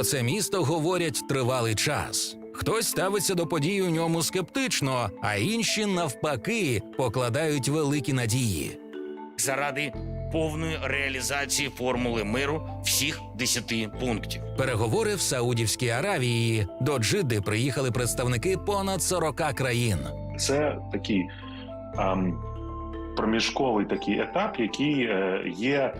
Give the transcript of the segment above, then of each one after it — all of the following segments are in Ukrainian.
Про це місто говорять тривалий час. Хтось ставиться до подій у ньому скептично, а інші навпаки покладають великі надії. заради повної реалізації формули миру всіх 10 пунктів. Переговори в Саудівській Аравії. До Джидди приїхали представники понад 40 країн. Це такий ем, проміжковий такий етап, який е, є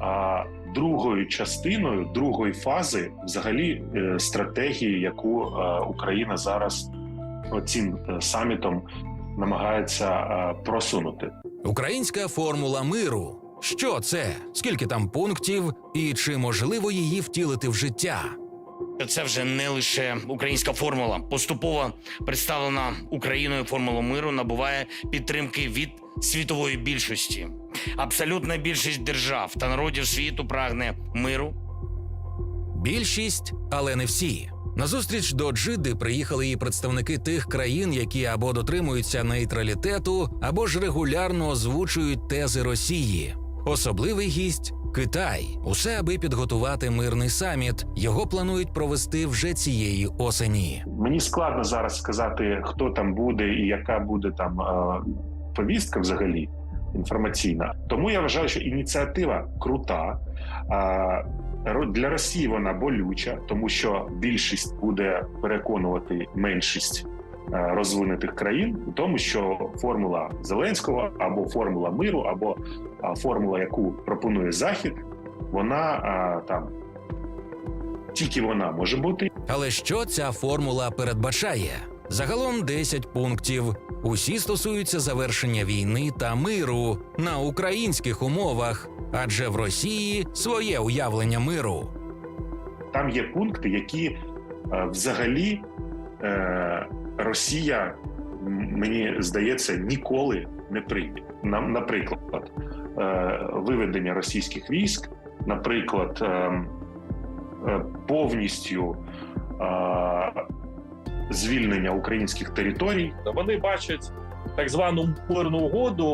а, другою частиною другої фази взагалі е, стратегії, яку е, Україна зараз цим е, самітом намагається просунути. Українська формула миру. Що це? Скільки там пунктів, і чи можливо її втілити в життя? Це вже не лише українська формула. Поступово представлена Україною формула миру набуває підтримки від світової більшості. Абсолютна більшість держав та народів світу прагне миру, Більшість, але не всі. На зустріч до Джиди приїхали і представники тих країн, які або дотримуються нейтралітету, або ж регулярно озвучують тези Росії. Особливий гість Китай. Усе аби підготувати мирний саміт. Його планують провести вже цієї осені. Мені складно зараз сказати, хто там буде і яка буде там е, повістка взагалі інформаційна. Тому я вважаю, що ініціатива крута. Для Росії вона болюча, тому що більшість буде переконувати меншість розвинутих країн у тому, що формула Зеленського або формула миру, або формула, яку пропонує Захід, вона там тільки вона може бути Але що ця формула передбачає? Загалом 10 пунктів. Усі стосуються завершення війни та миру на українських умовах, адже в Росії своє уявлення миру. там є пункти, які е, взагалі е, Росія, мені здається, ніколи не прийме. Нам, наприклад, е, виведення російських військ, наприклад, е, е, повністю звільнення українських територій. Вони бачать так звану мирну угоду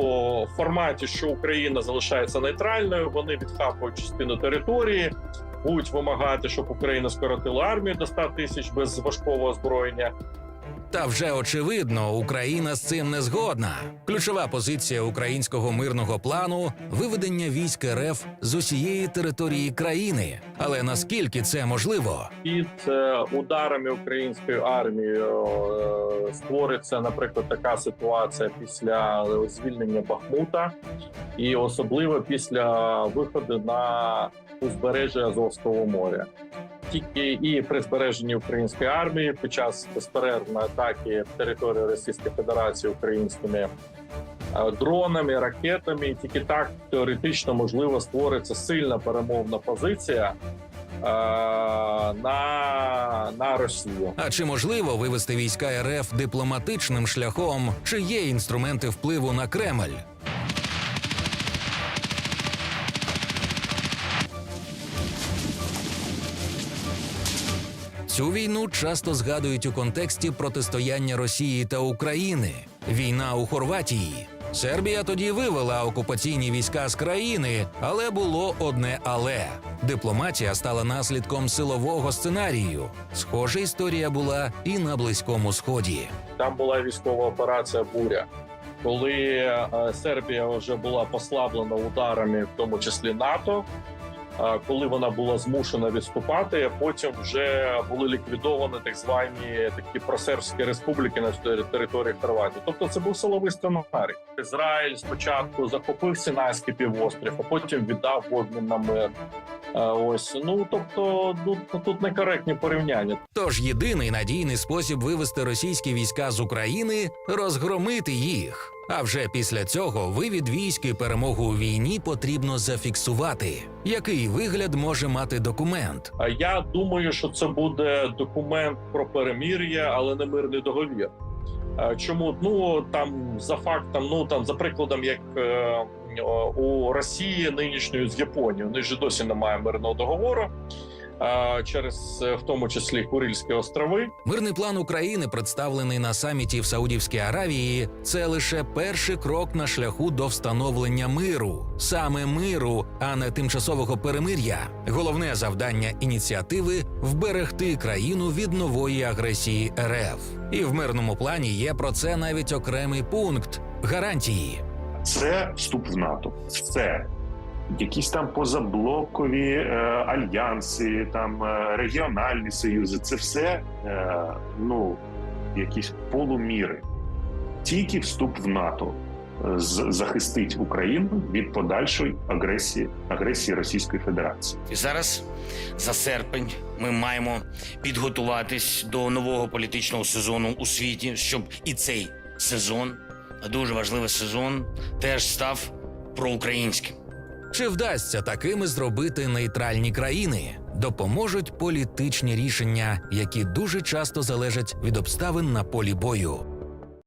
в форматі, що Україна залишається нейтральною. Вони відхапують частину території, будуть вимагати, щоб Україна скоротила армію до 100 тисяч без важкого озброєння. Та вже очевидно, Україна з цим не згодна. Ключова позиція українського мирного плану виведення військ РФ з усієї території країни. Але наскільки це можливо? Під е, ударами української армії е, створиться, наприклад, така ситуація після звільнення Бахмута, і особливо після виходу на узбережжя Азовського моря. Тільки і при збереженні української армії під час безперервної атаки території Російської Федерації українськими е, дронами, ракетами, тільки так теоретично можливо створиться сильна перемовна позиція е, на, на Росію. А чи можливо вивести війська РФ дипломатичним шляхом? Чи є інструменти впливу на Кремль? Цю війну часто згадують у контексті протистояння Росії та України. Війна у Хорватії. Сербія тоді вивела окупаційні війська з країни, але було одне але дипломатія стала наслідком силового сценарію. Схожа історія була і на близькому сході. Там була військова операція Буря. Коли е, Сербія вже була послаблена ударами, в тому числі НАТО, коли вона була змушена відступати, потім вже були ліквідовані так звані такі просербські республіки на тери- території Хорватії. Тобто це був силовий сценарій. Ізраїль спочатку захопив Синайський півострів, а потім віддав обмін на мир. Е, Ось ну тобто, ну тут некоректні порівняння. Тож єдиний надійний спосіб вивести російські війська з України розгромити їх. А вже після цього вивід військ і перемогу у війні потрібно зафіксувати. Який вигляд може мати документ? А я думаю, що це буде документ про перемир'я, але не мирний договір. Е, Чому ну там за фактом, ну там за прикладом, як е, у Росії нинішньої з Японією, них же досі немає мирного договору. Через е, в тому числі Курильські острови. Мирний план України, представлений на саміті в Саудівській Аравії, це лише перший крок на шляху до встановлення миру, саме миру, а не тимчасового перемир'я. Головне завдання ініціативи вберегти країну від нової агресії РФ. І в мирному плані є про це навіть окремий пункт гарантії. Це вступ в НАТО. Все. Якісь там позаблокові е, альянси, там е, регіональні союзи. Це все е, ну, якісь полуміри. Тільки вступ в НАТО е, з- захистить Україну від подальшої агресії, агресії Російської Федерації. І зараз за серпень ми маємо підготуватись до нового політичного сезону у світі, щоб і цей сезон, дуже важливий сезон, теж став проукраїнським. Чи вдасться такими зробити нейтральні країни? Допоможуть політичні рішення, які дуже часто залежать від обставин на полі бою.